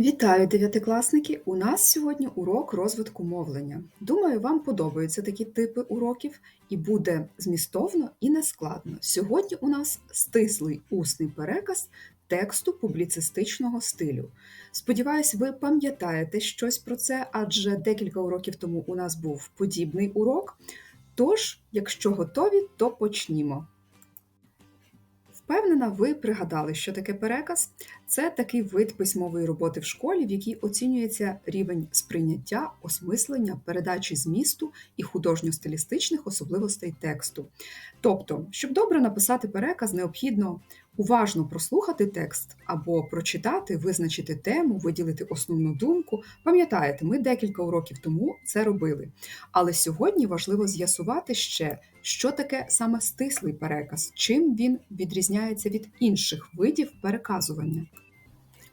Вітаю, дев'ятикласники! У нас сьогодні урок розвитку мовлення. Думаю, вам подобаються такі типи уроків і буде змістовно і нескладно. Сьогодні у нас стислий усний переказ тексту публіцистичного стилю. Сподіваюсь, ви пам'ятаєте щось про це, адже декілька уроків тому у нас був подібний урок. Тож, якщо готові, то почнімо. Впевнена, ви пригадали, що таке переказ. Це такий вид письмової роботи в школі, в якій оцінюється рівень сприйняття, осмислення, передачі змісту і художньо-стилістичних особливостей тексту. Тобто, щоб добре написати переказ, необхідно уважно прослухати текст або прочитати, визначити тему, виділити основну думку. Пам'ятаєте, ми декілька уроків тому це робили. Але сьогодні важливо з'ясувати ще, що таке саме стислий переказ, чим він відрізняється від інших видів переказування.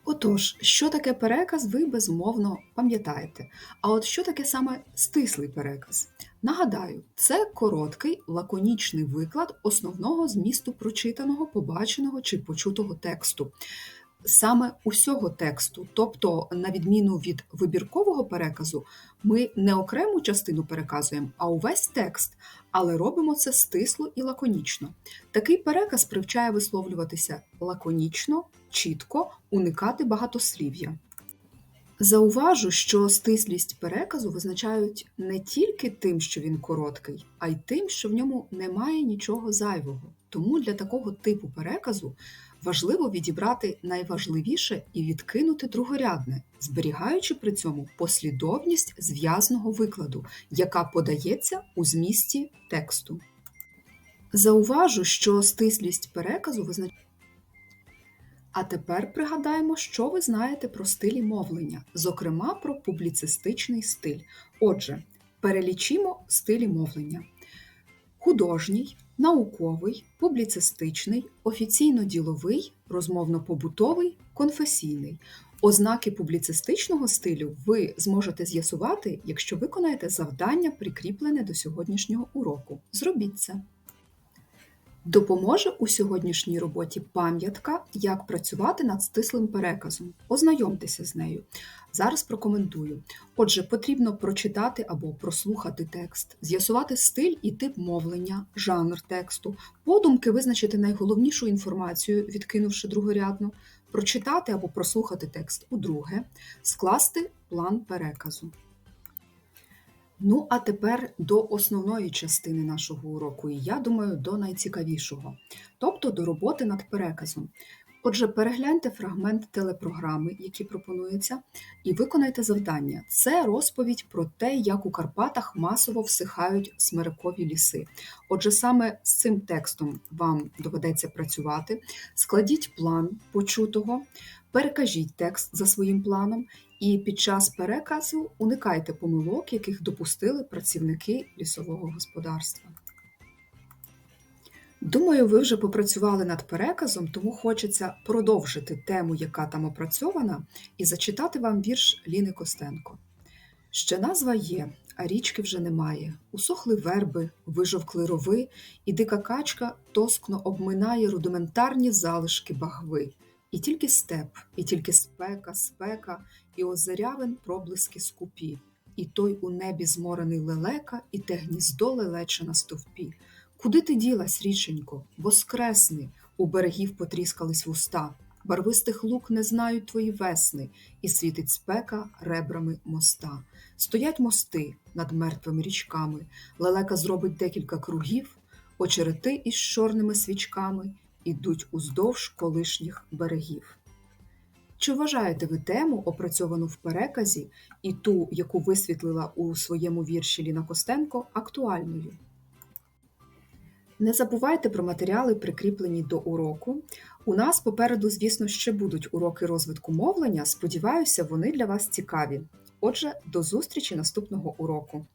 Отож, що таке переказ, ви безумовно пам'ятаєте. А от що таке саме стислий переказ? Нагадаю, це короткий лаконічний виклад основного змісту прочитаного, побаченого чи почутого тексту. Саме усього тексту, тобто, на відміну від вибіркового переказу, ми не окрему частину переказуємо, а увесь текст, але робимо це стисло і лаконічно. Такий переказ привчає висловлюватися лаконічно, чітко, уникати багатослів'я. Зауважу, що стислість переказу визначають не тільки тим, що він короткий, а й тим, що в ньому немає нічого зайвого. Тому для такого типу переказу важливо відібрати найважливіше і відкинути другорядне, зберігаючи при цьому послідовність зв'язного викладу, яка подається у змісті тексту. Зауважу, що стислість переказу визначає. А тепер пригадаємо, що ви знаєте про стилі мовлення, зокрема про публіцистичний стиль. Отже, перелічимо стилі мовлення: художній, науковий, публіцистичний, офіційно-діловий, розмовно-побутовий, конфесійний. Ознаки публіцистичного стилю ви зможете з'ясувати, якщо виконаєте завдання, прикріплене до сьогоднішнього уроку. Зробіть це. Допоможе у сьогоднішній роботі пам'ятка, як працювати над стислим переказом. Ознайомтеся з нею. Зараз прокоментую. Отже, потрібно прочитати або прослухати текст, з'ясувати стиль і тип мовлення, жанр тексту, подумки визначити найголовнішу інформацію, відкинувши другорядну, прочитати або прослухати текст удруге, скласти план переказу. Ну, а тепер до основної частини нашого уроку, і я думаю, до найцікавішого, тобто до роботи над переказом. Отже, перегляньте фрагмент телепрограми, який пропонується, і виконайте завдання. Це розповідь про те, як у Карпатах масово всихають смирикові ліси. Отже, саме з цим текстом вам доведеться працювати. Складіть план почутого, перекажіть текст за своїм планом, і під час переказу уникайте помилок, яких допустили працівники лісового господарства. Думаю, ви вже попрацювали над переказом, тому хочеться продовжити тему, яка там опрацьована, і зачитати вам вірш Ліни Костенко. Ще назва є, а річки вже немає. Усохли верби, вижовкли рови, і дика качка тоскно обминає рудиментарні залишки багви. І тільки степ, і тільки спека, спека, і озерявин проблиски скупі, і той у небі зморений лелека, і те гніздо лелече на стовпі. Куди ти ділась, річенько, воскресни, у берегів потріскались вуста, барвистих лук не знають твої весни, і світить спека ребрами моста. Стоять мости над мертвими річками, лелека зробить декілька кругів, очерети із чорними свічками ідуть уздовж колишніх берегів. Чи вважаєте ви тему, опрацьовану в переказі, і ту, яку висвітлила у своєму вірші Ліна Костенко, актуальною? Не забувайте про матеріали, прикріплені до уроку. У нас попереду, звісно, ще будуть уроки розвитку мовлення. Сподіваюся, вони для вас цікаві. Отже, до зустрічі наступного уроку!